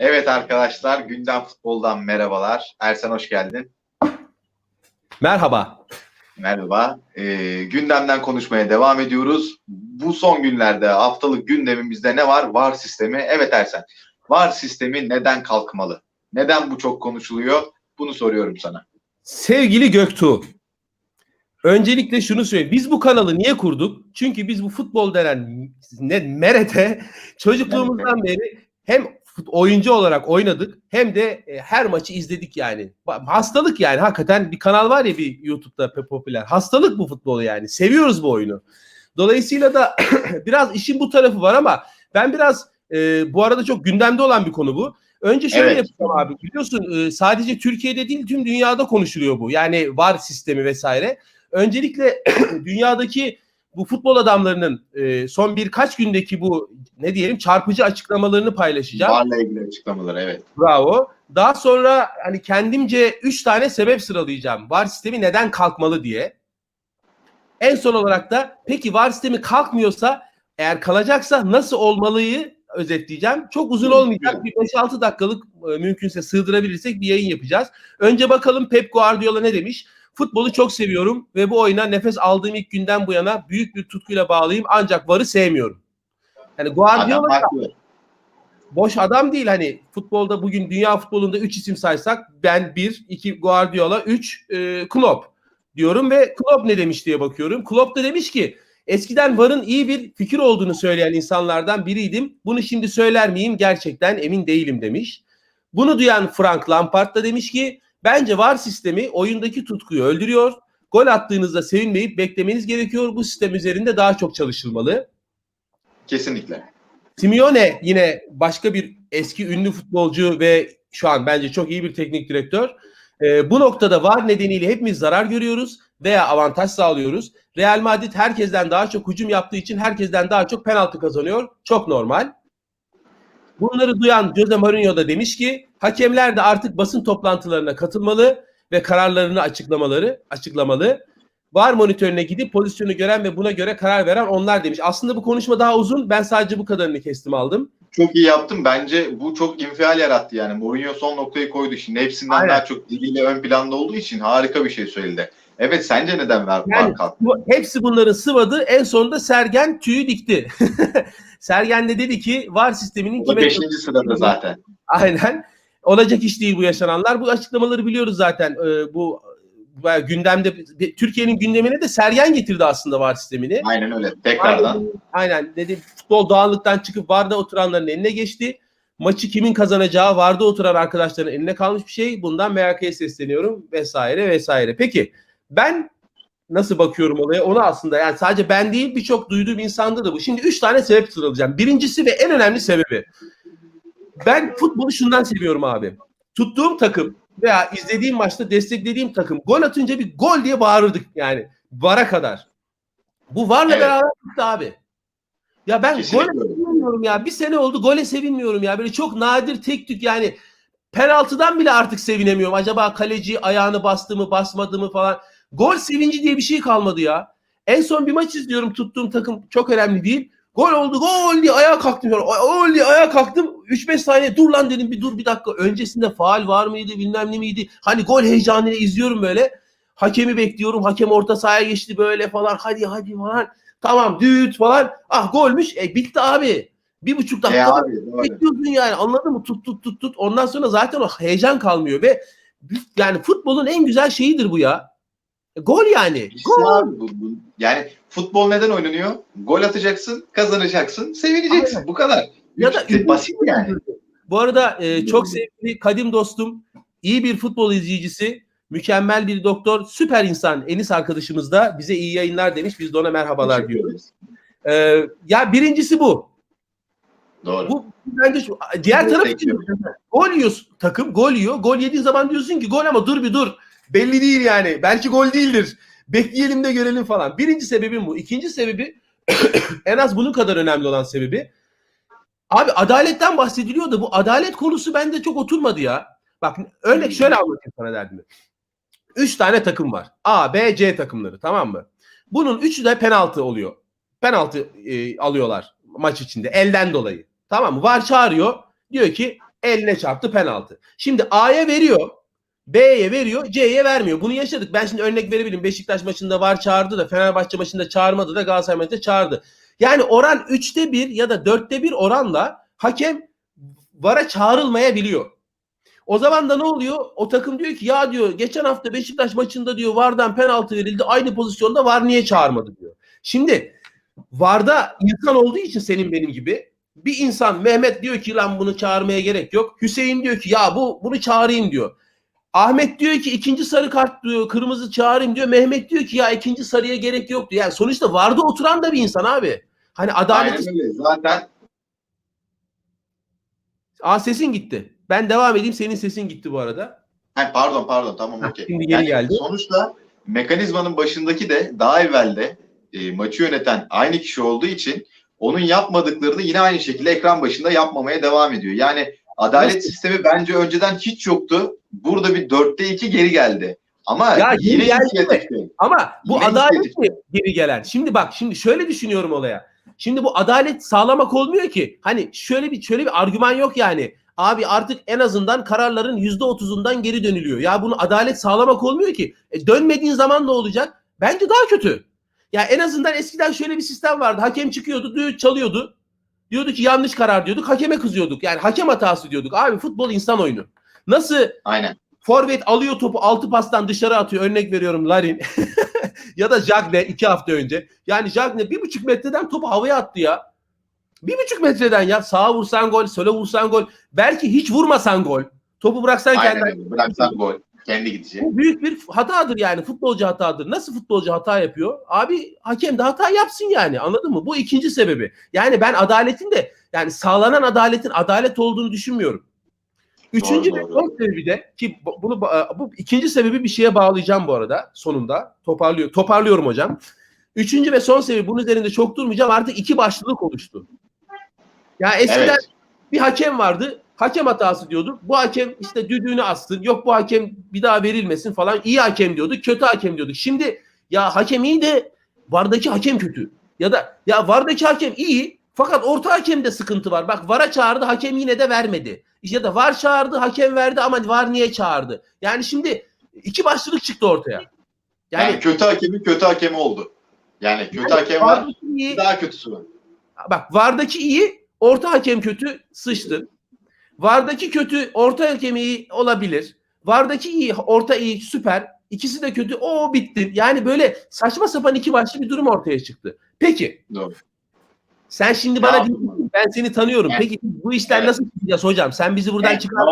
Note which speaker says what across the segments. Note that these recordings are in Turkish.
Speaker 1: Evet arkadaşlar, Gündem Futbol'dan merhabalar. Ersen hoş geldin.
Speaker 2: Merhaba.
Speaker 1: Merhaba. Ee, gündemden konuşmaya devam ediyoruz. Bu son günlerde haftalık gündemimizde ne var? VAR sistemi. Evet Ersen, VAR sistemi neden kalkmalı? Neden bu çok konuşuluyor? Bunu soruyorum sana.
Speaker 2: Sevgili Göktuğ. Öncelikle şunu söyleyeyim. Biz bu kanalı niye kurduk? Çünkü biz bu futbol denen ne merete çocukluğumuzdan beri hem oyuncu olarak oynadık hem de e, her maçı izledik yani. Hastalık yani hakikaten bir kanal var ya bir YouTube'da popüler. Hastalık bu futbolu yani. Seviyoruz bu oyunu. Dolayısıyla da biraz işin bu tarafı var ama ben biraz e, bu arada çok gündemde olan bir konu bu. Önce şöyle
Speaker 1: Evet.
Speaker 2: yapacağım abi. Biliyorsun e, sadece Türkiye'de değil tüm dünyada konuşuluyor bu. Yani VAR sistemi vesaire. Öncelikle dünyadaki bu futbol adamlarının e, son birkaç gündeki bu ne diyelim çarpıcı açıklamalarını paylaşacağım.
Speaker 1: VAR'la ilgili açıklamalar evet.
Speaker 2: Bravo. Daha sonra hani kendimce 3 tane sebep sıralayacağım. VAR sistemi neden kalkmalı diye. En son olarak da peki VAR sistemi kalkmıyorsa eğer kalacaksa nasıl olmalıyı özetleyeceğim. Çok uzun olmayacak. Bir 5-6 dakikalık e, mümkünse sığdırabilirsek bir yayın yapacağız. Önce bakalım Pep Guardiola ne demiş? Futbolu çok seviyorum ve bu oyuna nefes aldığım ilk günden bu yana büyük bir tutkuyla bağlıyım ancak VAR'ı sevmiyorum. Yani Guardiola boş adam değil hani futbolda bugün dünya futbolunda 3 isim saysak ben 1, 2 Guardiola, 3 e, Klopp diyorum ve Klopp ne demiş diye bakıyorum. Klopp da demiş ki eskiden VAR'ın iyi bir fikir olduğunu söyleyen insanlardan biriydim. Bunu şimdi söyler miyim gerçekten emin değilim demiş. Bunu duyan Frank Lampard da demiş ki bence VAR sistemi oyundaki tutkuyu öldürüyor. Gol attığınızda sevinmeyip beklemeniz gerekiyor. Bu sistem üzerinde daha çok çalışılmalı.
Speaker 1: Kesinlikle.
Speaker 2: Simeone yine başka bir eski ünlü futbolcu ve şu an bence çok iyi bir teknik direktör. Ee, bu noktada var nedeniyle hepimiz zarar görüyoruz veya avantaj sağlıyoruz. Real Madrid herkesten daha çok hücum yaptığı için herkesten daha çok penaltı kazanıyor. Çok normal. Bunları duyan Jose Mourinho da demiş ki hakemler de artık basın toplantılarına katılmalı ve kararlarını açıklamaları açıklamalı. VAR monitörüne gidip pozisyonu gören ve buna göre karar veren onlar demiş. Aslında bu konuşma daha uzun. Ben sadece bu kadarını kestim aldım.
Speaker 1: Çok iyi yaptım. Bence bu çok infial yarattı yani. Mourinho son noktayı koydu. Şimdi hepsinden
Speaker 2: Aynen.
Speaker 1: daha çok diliyle ön planda olduğu için harika bir şey söyledi. Evet sence neden VAR
Speaker 2: Yani-
Speaker 1: kalktı?
Speaker 2: Bu, hepsi bunların sıvadı. En sonunda Sergen tüyü dikti. Sergen de dedi ki VAR sisteminin kime...
Speaker 1: beşinci sırada zaten.
Speaker 2: Aynen. Olacak iş değil bu yaşananlar. Bu açıklamaları biliyoruz zaten. Ee, bu gündemde Türkiye'nin gündemine de Sergen getirdi aslında VAR sistemini.
Speaker 1: Aynen öyle. Tekrardan.
Speaker 2: Aynen dedi futbol dağınıktan çıkıp VAR'da oturanların eline geçti. Maçı kimin kazanacağı VAR'da oturan arkadaşların eline kalmış bir şey. Bundan MHK'ye sesleniyorum vesaire vesaire. Peki ben nasıl bakıyorum olaya onu aslında yani sadece ben değil birçok duyduğum insanda da bu. Şimdi üç tane sebep sıralayacağım. Birincisi ve en önemli sebebi. Ben futbolu şundan seviyorum abi. Tuttuğum takım veya izlediğim maçta desteklediğim takım gol atınca bir gol diye bağırırdık yani vara kadar. Bu varla
Speaker 1: Evet.
Speaker 2: beraber gitti abi. Ya ben
Speaker 1: Kesinlikle
Speaker 2: gole sevinmiyorum ya. Bir sene oldu gole sevinmiyorum ya. Böyle çok nadir tek tük yani penaltıdan bile artık sevinemiyorum. Acaba kaleci ayağını bastı mı basmadı mı falan. Gol sevinci diye bir şey kalmadı ya. En son bir maç izliyorum tuttuğum takım çok önemli değil. Gol oldu gol diye ayağa kalktım. Gol diye ayağa kalktım. 3-5 saniye dur lan dedim bir dur bir dakika. Öncesinde faal var mıydı bilmem ne miydi. Hani gol heyecanıyla izliyorum böyle. Hakemi bekliyorum. Hakem orta sahaya geçti böyle falan. Hadi hadi falan. Tamam düğüt falan. Ah golmüş. E bitti abi. Bir buçuk
Speaker 1: E
Speaker 2: dakika
Speaker 1: abi doğru.
Speaker 2: bekliyorsun yani anladın mı? Tut tut tut tut. Ondan sonra zaten o heyecan kalmıyor ve yani futbolun en güzel şeyidir bu ya. E, Gol yani.
Speaker 1: İşte
Speaker 2: Gol.
Speaker 1: abi bu- bu- yani futbol neden oynanıyor? Gol atacaksın, kazanacaksın, sevineceksin.
Speaker 2: Aynen.
Speaker 1: Bu kadar.
Speaker 2: Ya da
Speaker 1: Üç- basit yani.
Speaker 2: Bu arada e, çok sevgili kadim dostum, iyi bir futbol izleyicisi, mükemmel bir doktor, süper insan Enis arkadaşımız da bize iyi yayınlar demiş. Biz de ona merhabalar diyoruz. E, ya birincisi bu.
Speaker 1: Doğru.
Speaker 2: Bu bence şu, diğer
Speaker 1: Evet,
Speaker 2: taraf için
Speaker 1: bekliyorum.
Speaker 2: gol yiyor takım, gol yiyor. Gol yediğin zaman diyorsun ki gol ama dur bir dur. Belli değil yani. Belki gol değildir. Bekleyelim de görelim falan. Birinci sebebim bu. İkinci sebebi en az bunun kadar önemli olan sebebi abi adaletten bahsediliyor da bu adalet konusu bende çok oturmadı ya. Bak örnek şöyle anlatayım sana derdimi. Üç tane takım var. A, B, C takımları tamam mı? Bunun üçü de penaltı oluyor. Penaltı e, alıyorlar maç içinde elden dolayı. Tamam mı? Var çağırıyor. Diyor ki Eline çarptı penaltı. Şimdi A'ya veriyor. B'ye veriyor, C'ye vermiyor. Bunu yaşadık. Ben şimdi örnek verebilirim. Beşiktaş maçında var çağırdı da Fenerbahçe maçında çağırmadı da Galatasaray maçında çağırdı. Yani oran 3'te 1 ya da 4'te 1 oranla hakem VAR'a çağrılmayabiliyor. O zaman da ne oluyor? O takım diyor ki ya diyor geçen hafta Beşiktaş maçında diyor VAR'dan penaltı verildi. Aynı pozisyonda VAR niye çağırmadı diyor. Şimdi VAR'da insan olduğu için senin benim gibi bir insan Mehmet diyor ki lan bunu çağırmaya gerek yok. Hüseyin diyor ki ya bu bunu çağırayım diyor. Ahmet diyor ki ikinci sarı kart diyor, kırmızı çağırayım diyor. Mehmet diyor ki ya ikinci sarıya gerek yok diyor. Yani sonuçta VAR'da oturan da bir insan abi. Hani adalet.
Speaker 1: Zaten
Speaker 2: Aa sesin gitti. Ben devam edeyim. Senin sesin gitti bu arada.
Speaker 1: Ha, pardon pardon tamam okey.
Speaker 2: şimdi geri geldi.
Speaker 1: Sonuçta mekanizmanın başındaki de daha evvelde e, maçı yöneten aynı kişi olduğu için onun yapmadıklarını yine aynı şekilde ekran başında yapmamaya devam ediyor. Yani adalet
Speaker 2: Nasıl?
Speaker 1: sistemi bence önceden hiç yoktu. Burada bir dörtte iki geri geldi. Ama
Speaker 2: Ya
Speaker 1: yine
Speaker 2: geldi. Ama bu
Speaker 1: Yine
Speaker 2: adalet mi geri gelen? Şimdi bak şimdi şöyle düşünüyorum olaya. Şimdi bu adalet sağlamak olmuyor ki. Hani şöyle bir şöyle bir argüman yok yani. Abi artık en azından kararların yüzde otuzundan geri dönülüyor. Ya bunu adalet sağlamak olmuyor ki. E, dönmediğin zaman ne olacak? Bence daha kötü. Ya en azından eskiden şöyle bir sistem vardı. Hakem çıkıyordu, düğüt çalıyordu. Diyordu ki yanlış karar diyorduk. Hakeme kızıyorduk. Yani hakem hatası diyorduk. Abi futbol insan oyunu. Nasıl
Speaker 1: Aynen.
Speaker 2: Forvet alıyor topu altı pastan dışarı atıyor. Örnek veriyorum Larin. ya da Jagne iki hafta önce. Yani Jagne bir buçuk metreden topu havaya attı ya. Bir buçuk metreden ya. Sağa vursan gol, sola vursan gol. Belki hiç vurmasan gol. Topu bıraksan
Speaker 1: Aynen
Speaker 2: kendi.
Speaker 1: öyle. Bıraksan gol. Kendi gidecek.
Speaker 2: Bu büyük bir hatadır yani. Futbolcu hatadır. Nasıl futbolcu hata yapıyor? Abi hakem de hata yapsın yani. Anladın mı? Bu ikinci sebebi. Yani ben adaletin de yani sağlanan adaletin adalet olduğunu düşünmüyorum. Üçüncü
Speaker 1: Doğru,
Speaker 2: ve son sebebi de ki bu- bunu bu ikinci sebebi bir şeye bağlayacağım bu arada sonunda. Toparlıyor toparlıyorum hocam. Üçüncü ve son sebebi bunun üzerinde çok durmayacağım. Artık iki başlılık oluştu. Ya eskiden
Speaker 1: Evet.
Speaker 2: bir hakem vardı. Hakem hatası diyorduk. Bu hakem işte düdüğünü assın. Yok bu hakem bir daha verilmesin falan. İyi hakem diyorduk. Kötü hakem diyorduk. Şimdi ya hakem iyi de vardaki hakem kötü. Ya da ya vardaki hakem iyi fakat orta hakemde sıkıntı var. Bak VAR'a çağırdı hakem yine de vermedi. Ya da VAR çağırdı hakem verdi ama VAR niye çağırdı? Yani şimdi iki başlılık çıktı ortaya.
Speaker 1: Yani,
Speaker 2: Yani,
Speaker 1: kötü hakemi kötü hakemi oldu. Yani kötü hakem var.
Speaker 2: İyi,
Speaker 1: Daha kötüsü var.
Speaker 2: bak VAR'daki iyi, orta hakem kötü sıçtın. VAR'daki kötü, orta hakem iyi olabilir. VAR'daki iyi, orta iyi, süper. İkisi de kötü, o bittin. Yani böyle saçma sapan iki başlı bir durum ortaya çıktı. Peki
Speaker 1: Doğru.
Speaker 2: sen şimdi bana diyorsun, ben seni tanıyorum.
Speaker 1: Evet.
Speaker 2: Peki bu işten
Speaker 1: Evet.
Speaker 2: nasıl çıkacağız hocam? Sen bizi buradan
Speaker 1: Evet,
Speaker 2: çıkar.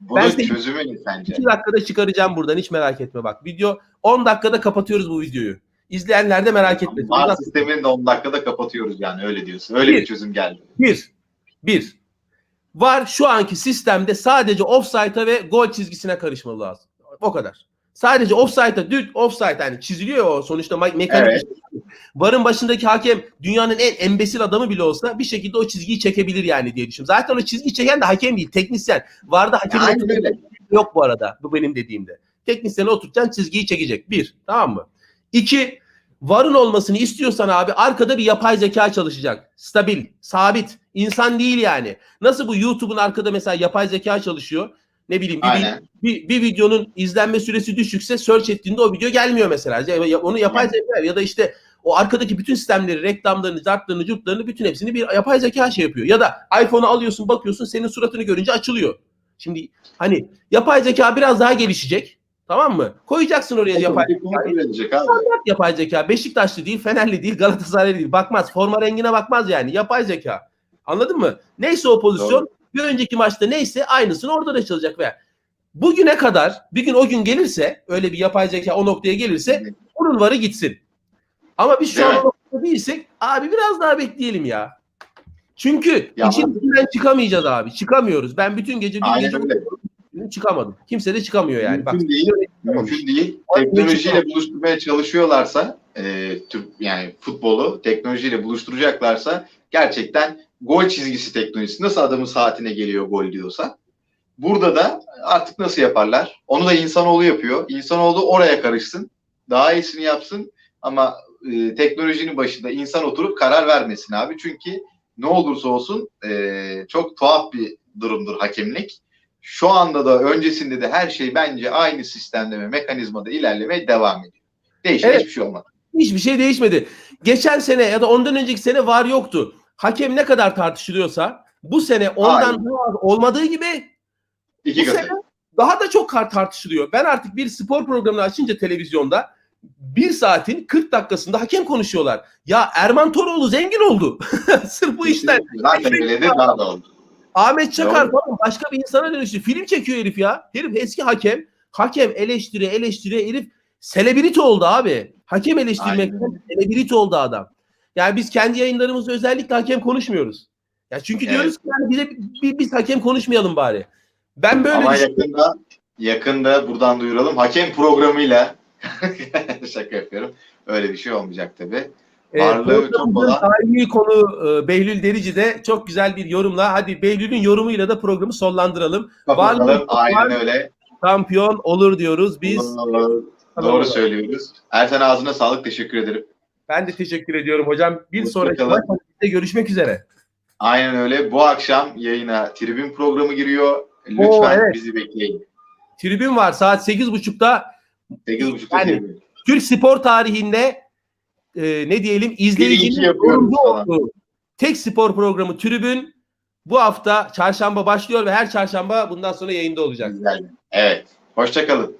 Speaker 1: Bunun
Speaker 2: Ben
Speaker 1: çözümü ne sence?
Speaker 2: 2 dakikada çıkaracağım buradan hiç merak etme bak. Video 10 dakikada kapatıyoruz bu videoyu. İzleyenler de merak etmesin.
Speaker 1: VAR sistemini de 10 dakikada kapatıyoruz yani öyle diyorsun. Öyle
Speaker 2: Bir.
Speaker 1: bir çözüm geldi.
Speaker 2: Bir. Bir. Var şu anki sistemde sadece offside'a ve gol çizgisine karışmalı lazım. O kadar. Sadece offside'a düt offside yani çiziliyor o sonuçta me- mekanik.
Speaker 1: Evet.
Speaker 2: Varın başındaki hakem dünyanın en embesil adamı bile olsa bir şekilde o çizgiyi çekebilir yani diye düşünüyorum. Zaten o çizgiyi çeken de hakem değil, teknisyen. Varda hakem
Speaker 1: öyle.
Speaker 2: yok bu arada. Bu benim dediğimde. Teknisyeni oturtacaksın çizgiyi çekecek. Bir. Tamam mı? İki. Varın olmasını istiyorsan abi arkada bir yapay zeka çalışacak. Stabil, sabit. insan değil yani. Nasıl bu YouTube'un arkada mesela yapay zeka çalışıyor. Ne bileyim bir, bir, bir videonun izlenme süresi düşükse search ettiğinde o video gelmiyor mesela. Onu yapay zeka ya da işte o arkadaki bütün sistemleri, reklamlarını, zartlarını, curtlarını bütün hepsini bir yapay zeka şey yapıyor. Ya da iPhone'u alıyorsun bakıyorsun senin suratını görünce açılıyor. Şimdi hani yapay zeka biraz daha gelişecek. Tamam mı? Koyacaksın oraya yapay
Speaker 1: edecek abi.
Speaker 2: Standart yapay zeka. Beşiktaşlı değil, Fenerli değil, Galatasaraylı değil. Bakmaz. Forma rengine bakmaz yani. Yapay zeka. Anladın mı? Neyse o pozisyon bir önceki maçta neyse aynısını orada da çalacak ve bugüne kadar bir gün o gün gelirse öyle bir yapay zeka o noktaya gelirse onun varı gitsin. Ama biz şu an
Speaker 1: Evet.
Speaker 2: noktada değilsek abi biraz daha bekleyelim ya. Çünkü
Speaker 1: Ya
Speaker 2: için içinden çıkamayacağız abi. Çıkamıyoruz. Ben bütün gece dün gece
Speaker 1: öyle.
Speaker 2: Uyudum, çıkamadım. Kimse de çıkamıyor yani. Bak,
Speaker 1: Mümkün değil. Mümkün değil. Teknolojiyle buluşturmaya çalışıyorlarsa e, Türk yani futbolu teknolojiyle buluşturacaklarsa gerçekten gol çizgisi teknolojisi nasıl adamın saatine geliyor gol diyorsa burada da artık nasıl yaparlar? Onu da insanoğlu yapıyor. İnsanoğlu oraya karışsın. Daha iyisini yapsın ama e, teknolojinin başında insan oturup karar vermesin abi. Çünkü ne olursa olsun e, çok tuhaf bir durumdur hakemlik. Şu anda da öncesinde de her şey bence aynı sistemde ve mekanizmada ilerlemeye devam ediyor. Değişen
Speaker 2: Evet.
Speaker 1: hiçbir şey olmadı.
Speaker 2: Hiçbir şey değişmedi. Geçen sene ya da ondan önceki sene var yoktu. Hakem ne kadar tartışılıyorsa bu sene ondan
Speaker 1: Aynen.
Speaker 2: daha az olmadığı gibi
Speaker 1: İki
Speaker 2: bu
Speaker 1: katı.
Speaker 2: sene daha da çok tartışılıyor. Ben artık bir spor programını açınca televizyonda bir saatin 40 dakikasında hakem konuşuyorlar. Ya Erman Toroğlu zengin oldu. Sırf bu işten.
Speaker 1: Zaten daha da oldu.
Speaker 2: Ahmet Çakar falan başka bir insana dönüştü. Film çekiyor herif ya. Herif eski hakem. Hakem eleştiri eleştiri herif selebriti oldu abi. Hakem eleştirmekten selebriti oldu adam. Yani biz kendi yayınlarımızda özellikle hakem konuşmuyoruz. Ya çünkü
Speaker 1: Evet.
Speaker 2: diyoruz ki yani bize bir, biz hakem konuşmayalım bari. Ben böyle
Speaker 1: Ama yakında yakında buradan duyuralım. Hakem programıyla şaka yapıyorum. Öyle bir şey olmayacak tabii.
Speaker 2: Ee,
Speaker 1: Varlığı çok olan-
Speaker 2: daimi konu e, Behlül Derici de çok güzel bir yorumla. Hadi Behlül'ün yorumuyla da programı sonlandıralım. Varlığı-
Speaker 1: Aynen öyle.
Speaker 2: Şampiyon olur diyoruz biz.
Speaker 1: Doğru söylüyoruz. Ersen ağzına sağlık. Teşekkür ederim.
Speaker 2: Ben de teşekkür ediyorum hocam. Bir
Speaker 1: Hoşça
Speaker 2: sonraki hakkında görüşmek üzere.
Speaker 1: Aynen öyle. Bu akşam yayına tribün programı giriyor. Lütfen
Speaker 2: Oo, evet.
Speaker 1: bizi bekleyin.
Speaker 2: Tribün var saat 8.30'da
Speaker 1: 8.30'da
Speaker 2: Yani-
Speaker 1: tribün.
Speaker 2: Türk spor tarihinde e, ne diyelim
Speaker 1: yapıyoruz
Speaker 2: yorumcu olduğu tek spor programı Tribün bu hafta çarşamba başlıyor ve her çarşamba bundan sonra yayında olacak.
Speaker 1: Evet. Hoşçakalın.